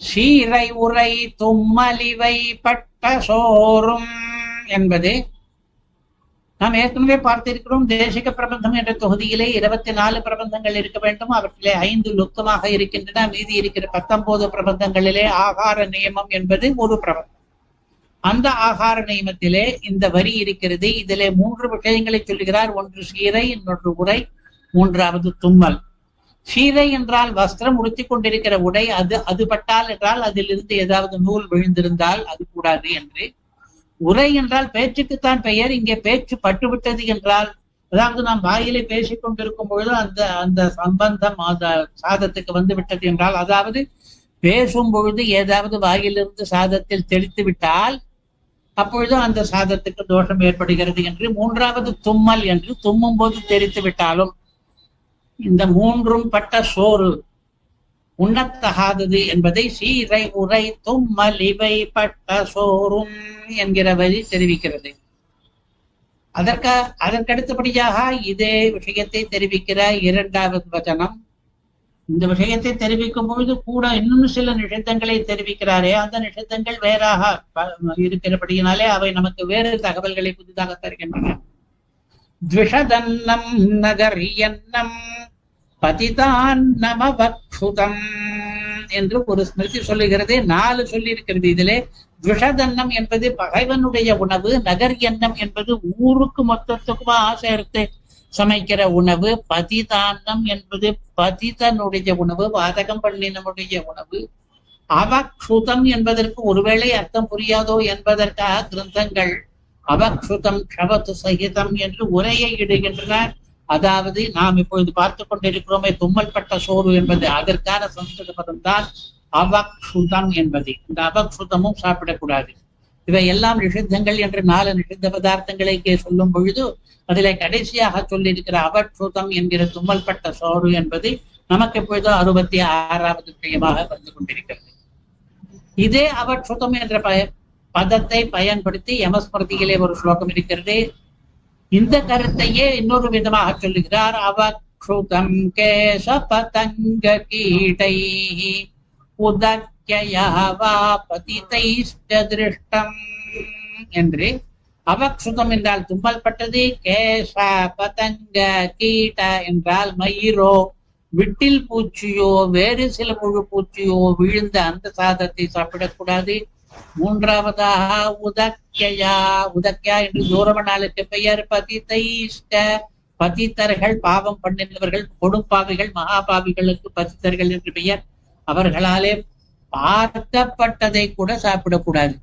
சீரை உரை தும்மலிவை பட்ட சோறும் என்பது நாம் ஏற்கனவே பார்த்திருக்கிறோம் தேசிக பிரபந்தம் என்ற தொகுதியிலே இருபத்தி நாலு பிரபந்தங்கள் இருக்க வேண்டும். அவற்றிலே ஐந்து லுக்கமாக இருக்கின்றன. மீதி இருக்கிற பத்தொன்பது பிரபந்தங்களிலே ஆகார நியமம் என்பது ஒரு பிரபந்தம். அந்த ஆகார நியமத்திலே இந்த வரி இருக்கிறது. இதிலே மூன்று விஷயங்களை சொல்கிறார். ஒன்று சீரை இன்னொன்று உரை மூன்றாவது தும்மல். சீதை என்றால் வஸ்திரம் உடுத்தி கொண்டிருக்கிற உடை அது அது பட்டால் என்றால் அதிலிருந்து ஏதாவது நூல் விழுந்திருந்தால் அது கூடாது என்று. உரை என்றால் பேச்சுக்குத்தான் பெயர் இங்கே பேச்சு பட்டுவிட்டது என்றால் அதாவது நாம் வாயிலே பேசிக் கொண்டிருக்கும் பொழுது அந்த அந்த சம்பந்தம் அந்த சாதத்துக்கு வந்து விட்டது என்றால் அதாவது பேசும் பொழுது ஏதாவது வாயிலிருந்து சாதத்தில் தெளித்து விட்டால் அப்பொழுது அந்த சாதத்துக்கு தோஷம் ஏற்படுகிறது என்று. மூன்றாவது தும்மல் என்று தும்மும் போது தெரித்து விட்டாலும் இந்த மூன்றும் பட்ட சோறு உண்ணத்தகாதது என்பதை சீரை உரை தும்மல் இவை பட்ட சோறும் என்கிற வரி தெரிவிக்கிறது. அதற்க அதற்கடுத்தபடியாக இதே விஷயத்தை தெரிவிக்கிற இரண்டாவது வச்சனம் இந்த விஷயத்தை தெரிவிக்கும் பொழுது கூட இன்னும் சில நிஷித்தங்களை தெரிவிக்கிறாரே. அந்த நிஷித்தங்கள் வேறாக இருக்கிறபடியினாலே அவை நமக்கு வேறு தகவல்களை புதிதாக தருகின்றன. த்விஷதன்னம் நகர் எண்ணம் பதிதான் நமவக்ஷுதம் என்று ஒரு ஸ்மிருதி சொல்லுகிறது. நாலு சொல்லி இருக்கிறது இதிலே. விஷதன்னம் என்பது பகைவனுடைய உணவு நகர் எண்ணம் என்பது ஊருக்கு மொத்தத்துக்குமா சேர்த்து சமைக்கிற உணவு பதிதான்னம் என்பது பதிதனுடைய உணவு வாதகம் பண்ணினமுடைய உணவு. அவக்ஷுதம் என்பதற்கு ஒருவேளை அர்த்தம் புரியாதோ என்பதற்காக கிரந்தங்கள். அவக்ஷுதம் க்ஷவத்து சகிதம் என்று உரையை இடுகின்றன அதாவது நாம் இப்பொழுது பார்த்து கொண்டிருக்கிறோமே தும்மல்பட்ட சோறு என்பது அதற்கான சம்ஸ்கிருத பதம் தான் அவக்ஷுதம் என்பது. இந்த அவக்ஷுதமும் சாப்பிடக்கூடாது. இவை எல்லாம் நிஷித்தங்கள் என்று நாலு நிஷித்த பதார்த்தங்களை சொல்லும் பொழுது அதிலே கடைசியாக சொல்லியிருக்கிற அவக்ஷுதம் என்கிற தும்மல்பட்ட சோறு என்பது நமக்கு எப்பொழுதோ அறுபத்தி ஆறாவது விஷயமாக வந்து கொண்டிருக்கிறது. இதே அவக்ஷுதம் என்ற பய பதத்தை பயன்படுத்தி யமஸ்மிருதியிலே ஒரு ஸ்லோகம் இருக்கிறது. இந்த கருத்தையே இன்னொரு விதமாக சொல்லுகிறார். அவக்ஷுதம் கேச பதங்க கீடை உதக்கையாவா பதிதைஷ்ட திருஷ்டம் என்று அவக்ஷுதம் என்றால் தும்பல்பட்டது கேச பதங்க கீட என்றால் மயிரோ விட்டில் பூச்சியோ வேறு சில முழு பூச்சியோ விழுந்த அந்த சாதத்தை சாப்பிடக்கூடாது. மூன்றாவதாக உதக்கையா உதக்கையா என்று தூரமனாலுக்கு பெயர் பதிதைஷ்ட பதித்தர்கள் பாவம் பண்ணினவர்கள் கொடுப்பாவிகள் மகாபாவிகளுக்கு பதித்தர்கள் என்று பெயர். அவர்களாலே பார்த்தப்பட்டதை கூட சாப்பிடக்கூடாது.